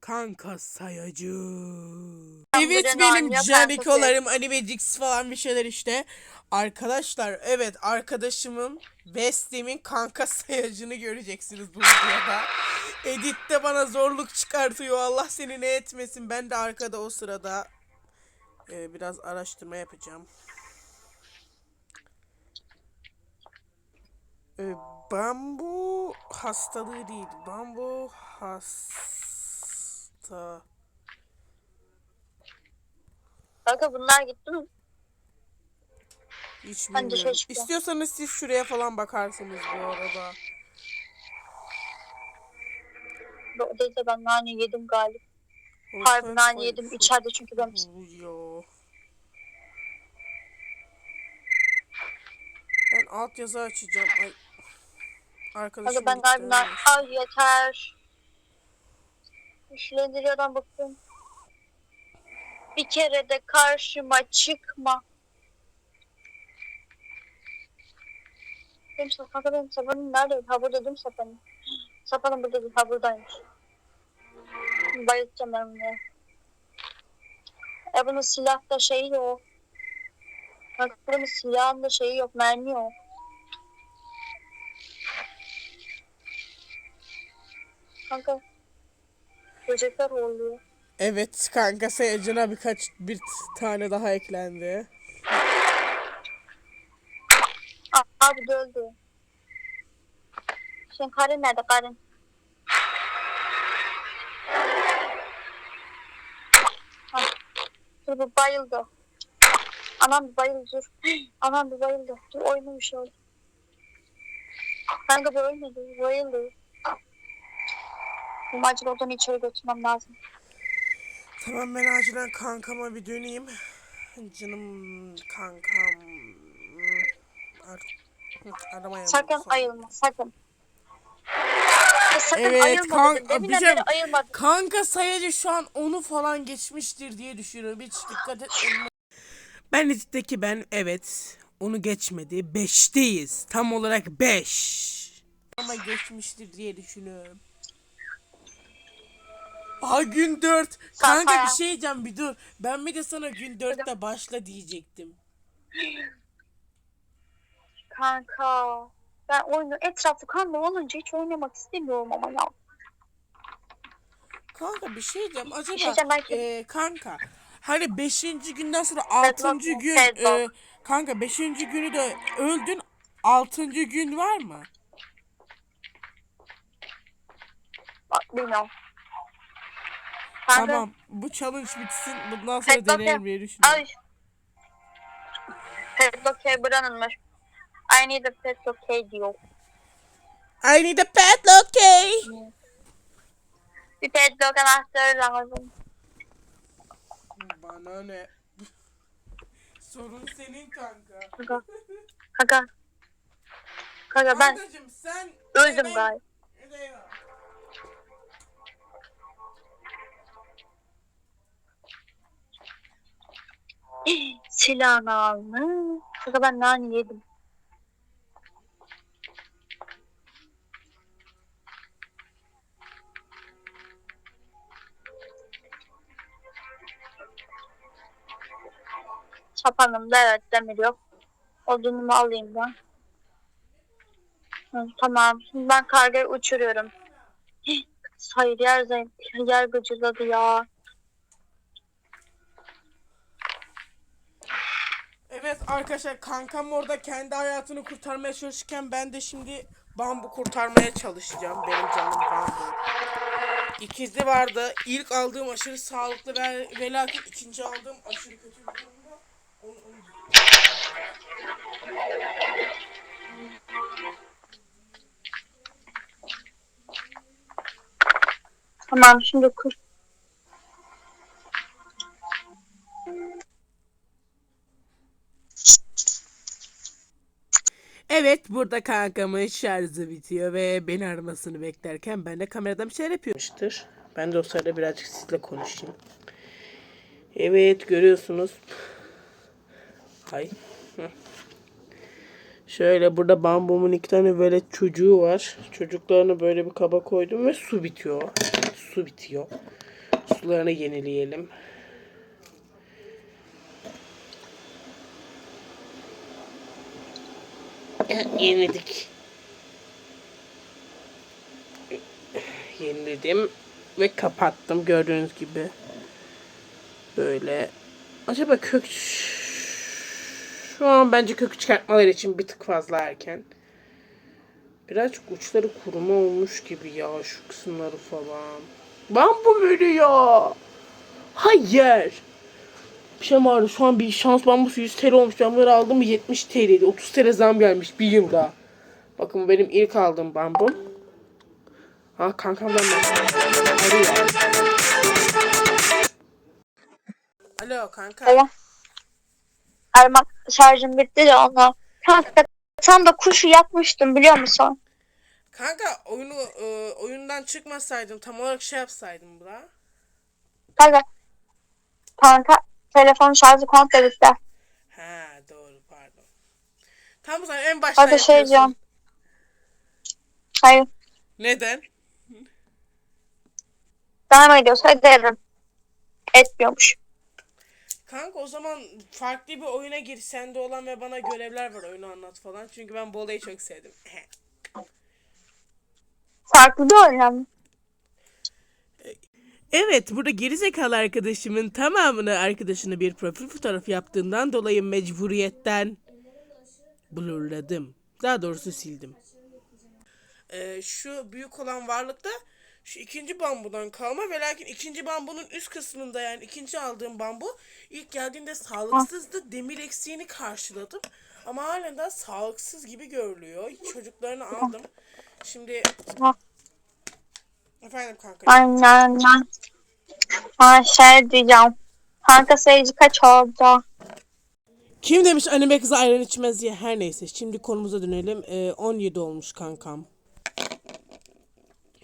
kanka sayacı. Evet benim canikolarım animecix falan bir şeyler işte. Arkadaşlar evet arkadaşımın Besti'min kanka sayacını göreceksiniz bu videoda. Editte bana zorluk çıkartıyor. Allah seni ne etmesin. Ben de arkada o sırada e, biraz araştırma yapacağım. E, bambu hastalığı değil. Bambu hasta. Kanka bunlar gitti mi? Hiç bilmiyorum. İstiyorsanız siz şuraya falan bakarsınız bu arada. Bu odayda ben nane yedim galiba. Harbi nane yedim. İçeride çünkü ben Yo. Ben alt yazı açacağım. Ay. Arkadaşım Kanka ben galiba göstermiyor. nane... Ay yeter. İşlendiriyordan bıktım. Bir kere de karşıma çıkma. Benim kanka benim sapanım nerede? Ha burada değil mi sapanım? Sapanım burada değil. Ha buradaymış. Bayılacağım ben bunu. E bunun silahta şeyi yok. Bak bunun silahında şeyi yok. Mermi yok. Kanka. Böcekler oluyor. Evet kanka sayacına birkaç bir tane daha eklendi. Abi de öldü. Şimdi karın nerede karın? Ha. Dur bu bayıldı. Anam bir bayıldı dur. Anam bir bayıldı. Dur şey oldu. Kanka bu ölmedi. Bayıldı. Bu acil odanı içeri götürmem lazım. Tamam ben acilen kankama bir döneyim. Canım kankam. Ar- Aramayalım. Sakın ayılma sakın. Ya sakın Evet, ayılma kan- dedim. Deminden bir şey-. Kanka sayacı şu an onu falan geçmiştir diye düşünüyorum. Hiç dikkat etmedim. Ben Edit'teki ben evet onu geçmedi. Beşteyiz. Tam olarak 5. Ama geçmiştir diye düşünüyorum. Aa gün 4. Kanka bir şey diyeceğim bir dur. Ben bir de sana gün 4'te başla diyecektim. Kanka. Ben oyunu etrafı kanlı olunca hiç oynamak istemiyorum ama ya. Kanka bir şey diyeceğim. Acaba şey diyeceğim, belki- e, kanka hani 5. günden sonra 6. mı? gün Deadlock. e, kanka 5. günü de öldün 6. gün var mı? Bak, bilmiyorum. Kanka, Tamam bu challenge bitsin bundan sonra Deadlock denerim ya. diye düşünüyorum. Ay. Padlock Cabran'ınmış. I need a padlock key diyor. I need a padlock key. Bir padlock anahtarı lazım. Bana ne? Sorun senin kanka. Kanka. Kanka. Kanka ben Kankacım sen öldüm galiba. Silahını almış. Kanka ben nane yedim. Sapanımda evet demir yok. Odunumu alayım ben. Hı, tamam. Ben kargayı uçuruyorum. Hayır yer, yer gıcırdadı ya. Evet arkadaşlar kankam orada kendi hayatını kurtarmaya çalışırken ben de şimdi bambu kurtarmaya çalışacağım. Benim canım bambu. İkizi vardı. İlk aldığım aşırı sağlıklı ve, ve lakin ikinci aldığım aşırı kötü bir durumda. Tamam şimdi kur. Evet burada kankamın şarjı bitiyor ve beni aramasını beklerken ben de kameradan bir şeyler yapıyormuştur. Ben de o sırada birazcık sizle konuşayım. Evet görüyorsunuz. Hay. Şöyle burada bambumun iki tane böyle çocuğu var. Çocuklarını böyle bir kaba koydum ve su bitiyor. Su bitiyor. Sularını yenileyelim. Yeniledik. Yeniledim ve kapattım gördüğünüz gibi. Böyle. Acaba kök şu an bence kök çıkartmaları için bir tık fazla erken. Birazcık uçları kuruma olmuş gibi ya şu kısımları falan. Ben bu böyle ya. Hayır. Bir şey vardı şu an bir şans bambusu 100 TL olmuş. Ben bunları aldım mı 70 TL'ydi. 30 TL zam gelmiş bir yılda. Bakın benim ilk aldığım bambum. Ha kankamdan. Arıyor. Alo kanka. Alo. Armak şarjım bitti de ona. Kanka tam da kuşu yakmıştım biliyor musun? Kanka oyunu e, oyundan çıkmasaydım tam olarak şey yapsaydım bura. Kanka. Kanka telefon şarjı komple bitti. Ha doğru pardon. Tam sen en başta Hadi şey yapıyorsun. diyeceğim. Hayır. Neden? Devam ediyorsa ederim. Etmiyormuş. Kanka o zaman farklı bir oyuna gir. Sende olan ve bana görevler var oyunu anlat falan. Çünkü ben bu olayı çok sevdim. Farklı bir oyun. Evet burada gerizekalı arkadaşımın tamamını arkadaşına bir profil fotoğrafı yaptığından dolayı mecburiyetten blurladım. Daha doğrusu sildim. Ee, şu büyük olan varlıkta şu ikinci bambudan kalma ve lakin ikinci bambunun üst kısmında yani ikinci aldığım bambu ilk geldiğinde sağlıksızdı demir eksiğini karşıladım. Ama halen daha sağlıksız gibi görülüyor. Çocuklarını aldım. Şimdi. Efendim kanka. Aynen. Ha şey diyeceğim. Kanka sayıcı kaç oldu? Kim demiş anime kızı ayran içmez diye her neyse. Şimdi konumuza dönelim. Ee, 17 olmuş kankam.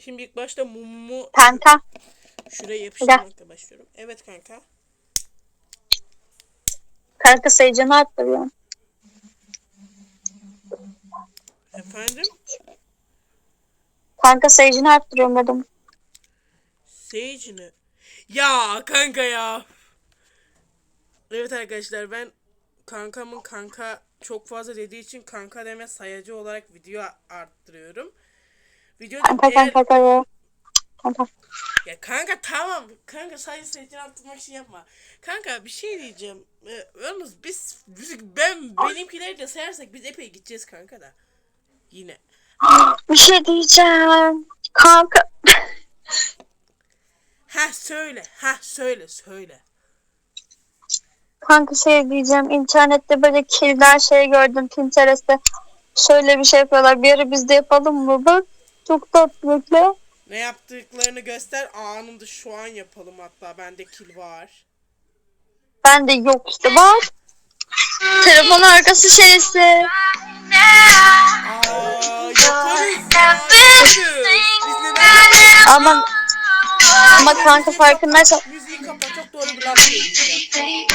Şimdi ilk başta mumumu Kanka. şuraya yapıştırmakla başlıyorum. Evet kanka. Kanka sayıcını arttırıyorum. Efendim? Kanka sayıcını arttırıyorum dedim. Sage'ini. Ya kanka ya. Evet arkadaşlar ben kankamın kanka çok fazla dediği için kanka deme sayacı olarak video arttırıyorum. Videoda Kanka eğer... kanka kanka. Kanka. Ya kanka tamam. Kanka sadece sayıcını arttırmak için yapma. Kanka bir şey diyeceğim. Ee, yalnız biz, biz ben benimkileri de sayarsak biz epey gideceğiz kanka da. Yine. Bir şey diyeceğim. Kanka. Ha söyle. Ha söyle söyle. Kanka şey diyeceğim. İnternette böyle kilden şey gördüm Pinterest'te. Şöyle bir şey yapıyorlar. Bir ara biz de yapalım mı? Bak. Çok tatlıklı. Ne yaptıklarını göster. Anında şu an yapalım hatta. Bende kil var. Ben de yok işte bak. Telefon arkası şeysi. Aa yaparız. Yaparız. Ama ama kanka Müziği. Çok doğru bir laf söyleyeceğim.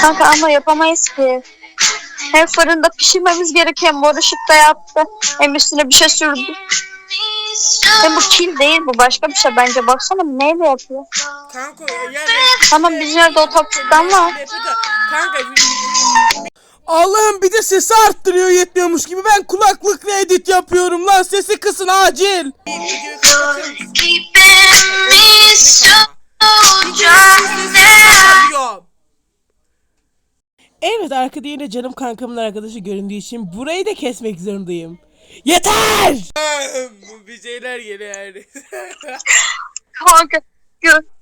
kanka ama yapamayız ki. Hem fırında pişirmemiz gereken ışık da yaptı. Hem üstüne bir şey sürdü. Hem bu kil değil bu başka bir şey bence. Baksana neyle yapıyor. Kanka yani Tamam bizim evde o topçuktan var. Kanka Allah'ım bir de sesi arttırıyor yetmiyormuş gibi ben kulaklıkla edit yapıyorum lan sesi kısın acil. Evet arkada yine canım kankamın arkadaşı göründüğü için burayı da kesmek zorundayım. Yeter! Bu bir şeyler geliyor yani. Kanka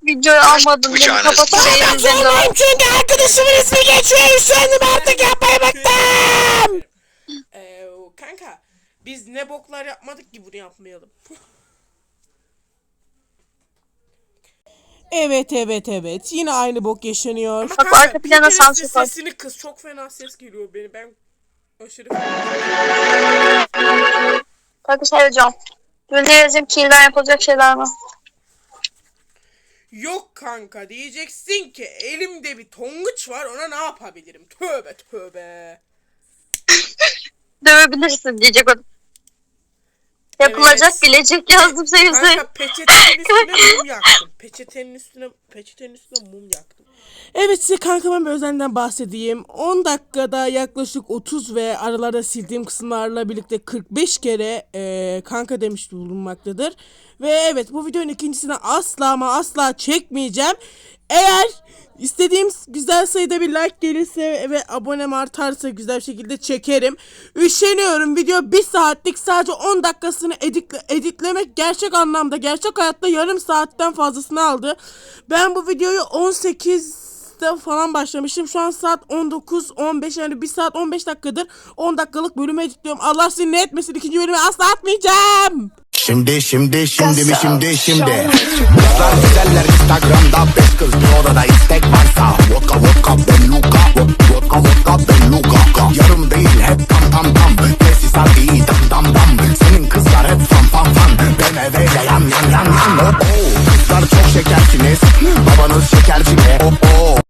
videoyu almadım beni kapatayım. Zorlayayım çünkü arkadaşımın ismi geçiyor. Üşendim artık yapmaya baktım. Ee, kanka biz ne boklar yapmadık ki bunu yapmayalım. evet evet evet yine aynı bok yaşanıyor. Bak, arka plana Pinterest'in sansür koy. Sesini kız çok fena ses geliyor beni ben aşırı Kanka şey. Böyle yazayım kilden yapılacak şeyler mi? Yok kanka diyeceksin ki elimde bir tonguç var ona ne yapabilirim? Tövbe tövbe. Dövebilirsin diyecek o. Yapılacak Evet. bilecek yazdım sevimli. Kanka peçetenin üstüne mum yaktım. peçetenin üstüne peçetenin üstüne mum yaktım. Evet size kankamın bir özelliğinden bahsedeyim. 10 dakikada yaklaşık 30 ve aralarda sildiğim kısımlarla birlikte 45 kere eee, kanka demiş bulunmaktadır. Ve evet bu videonun ikincisini asla ama asla çekmeyeceğim. Eğer istediğim güzel sayıda bir like gelirse ve abonem artarsa güzel bir şekilde çekerim. Üşeniyorum. Video 1 saatlik sadece 10 dakikasını editle, editlemek gerçek anlamda gerçek hayatta yarım saatten fazlasını aldı. Ben bu videoyu 18 da falan başlamışım. Şu an saat 19 15 yani 1 saat 15 dakikadır 10 dakikalık bölümü editliyorum. Allah seni ne etmesin ikinci bölümü asla atmayacağım. Şimdi şimdi şimdi mi şimdi şimdi? Kızlar güzeller Instagram'da beş kız. Bir odada istek varsa Vodka vodka belluka Vodka vodka belluka Yarım değil hep tam tam tam. Tesisat iyi dam dam dam. Senin kızlar hep fan fan fan BMW'yle yan yan yan yan. Oh, oh. Kızlar çok şekersiniz. Babanız şekerci